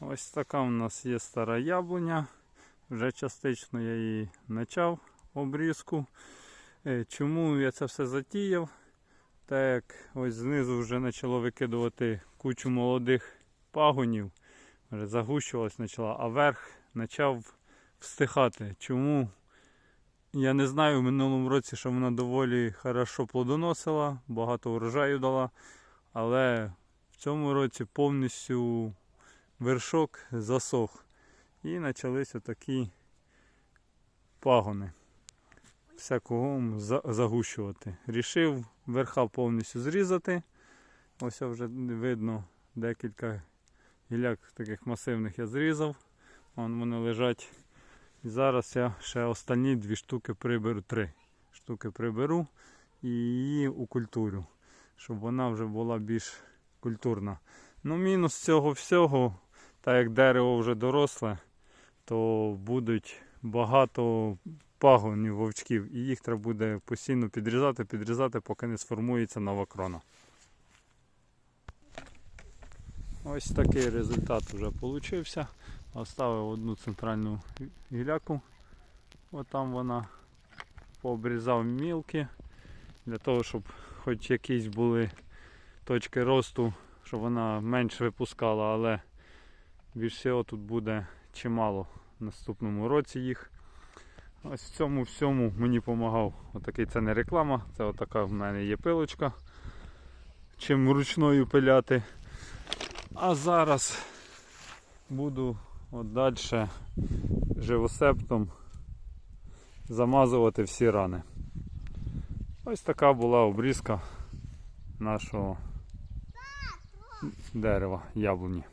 Ось така у нас є стара яблуня. Вже частично я її почав обрізку. Е, Чому я це все затіяв? Так ось знизу вже почало викидувати кучу молодих пагонів, вже загущувалась почала, а верх почав встихати. Чому? Я не знаю, в минулому році, що вона доволі хорошо плодоносила, багато врожаю дала, але в цьому році повністю вершок засох. І почалися такі пагони. Всякого загущувати. Рішив верха повністю зрізати. Ось вже видно декілька гіляк таких масивних я зрізав. Вон вони лежать. І зараз я ще останні дві штуки приберу, три штуки приберу і її укультурю, щоб вона вже була більш культурна. Ну, мінус цього всього, так як дерево вже доросле, то будуть багато пагонів вовчків, і їх треба буде постійно підрізати, підрізати, поки не сформується нова крона. Ось такий результат вже вийшов. Оставив одну центральну гіляку. Отам вона пообрізав мілки, для того, щоб хоч якісь були точки росту, щоб вона менше випускала, але більш всього тут буде чимало в наступному році їх. Ось в цьому всьому мені допомагав. Отакий це не реклама, це отака в мене є пилочка. Чим ручною пиляти. А зараз буду от далі живосептом замазувати всі рани. Ось така була обрізка нашого дерева яблуні.